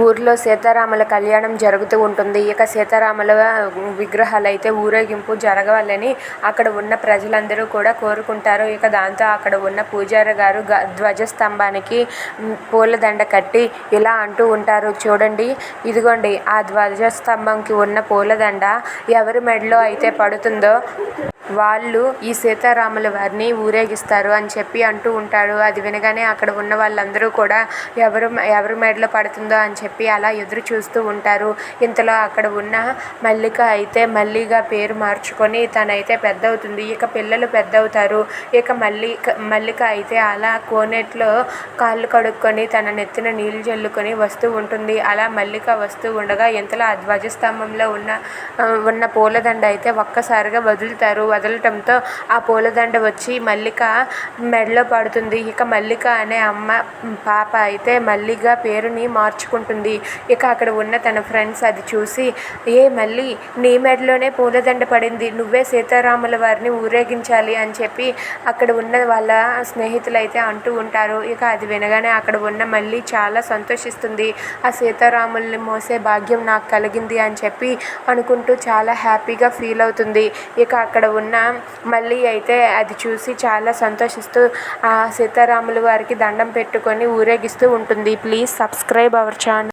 ఊర్లో సీతారాముల కళ్యాణం జరుగుతూ ఉంటుంది. ఇక సీతారాముల విగ్రహాలు అయితే ఊరేగింపు జరగాలని అక్కడ ఉన్న ప్రజలందరూ కూడా కోరుకుంటారు. ఇక దాంతో అక్కడ ఉన్న పూజారి గారు ధ్వజస్తంభానికి పూలదండ కట్టి ఇలా అంటూ ఉంటారు. చూడండి ఇదిగోండి ఆ ధ్వజస్తంభంకి ఉన్న పూలదండ ఎవరి మెడలో అయితే పడుతుందో వాళ్ళు ఈ సీతారాముల వారిని ఊరేగిస్తారు అని చెప్పి అంటూ ఉంటాడు. అది వినగానే అక్కడ ఉన్న వాళ్ళందరూ కూడా ఎవరు ఎవరి మెడలో పడుతుందో అని చెప్పి అలా ఎదురు చూస్తూ ఉంటారు. ఇంతలో అక్కడ ఉన్న మల్లిక అయితే మల్లిగా పేరు మార్చుకొని తనైతే పెద్ద అవుతుంది ఇక పిల్లలు పెద్ద అవుతారు ఇక మల్లిక మల్లిక అయితే అలా కోనేట్లో కాళ్ళు కడుక్కొని తన నెత్తిన నీళ్ళు చల్లుకొని వస్తూ ఉంటుంది. అలా మల్లిక వస్తూ ఉండగా ఇంతలో ఆ ధ్వజస్తంభంలో ఉన్న ఉన్న పూలదండ అయితే ఒక్కసారిగా వదులుతారు. వదలటంతో ఆ పూలదండ వచ్చి మల్లిక మెడలో పడుతుంది. ఇక మల్లిక అనే అమ్మ పాప అయితే మల్లిగా పేరుని మార్చుకుంటుంది. ఇక అక్కడ ఉన్న తన ఫ్రెండ్స్ అది చూసి ఏ మళ్ళీ నీ మెడలోనే పూలదండ పడింది. నువ్వే సీతారాముల వారిని ఊరేగించాలి అని చెప్పి అక్కడ ఉన్న వాళ్ళ స్నేహితులు అయితే అంటూ ఉంటారు. ఇక అది వినగానే అక్కడ ఉన్న మళ్ళీ చాలా సంతోషిస్తుంది. ఆ సీతారాముల్ని మోసే భాగ్యం నాకు కలిగింది అని చెప్పి అనుకుంటూ చాలా హ్యాపీగా ఫీల్ అవుతుంది. ఇక అక్కడ ఉన్న మళ్ళీ అయితే అది చూసి చాలా సంతోషిస్తూ ఆ సీతారాముల వారికి దండం పెట్టుకొని ఊరేగిస్తూ ఉంటుంది. Please subscribe our channel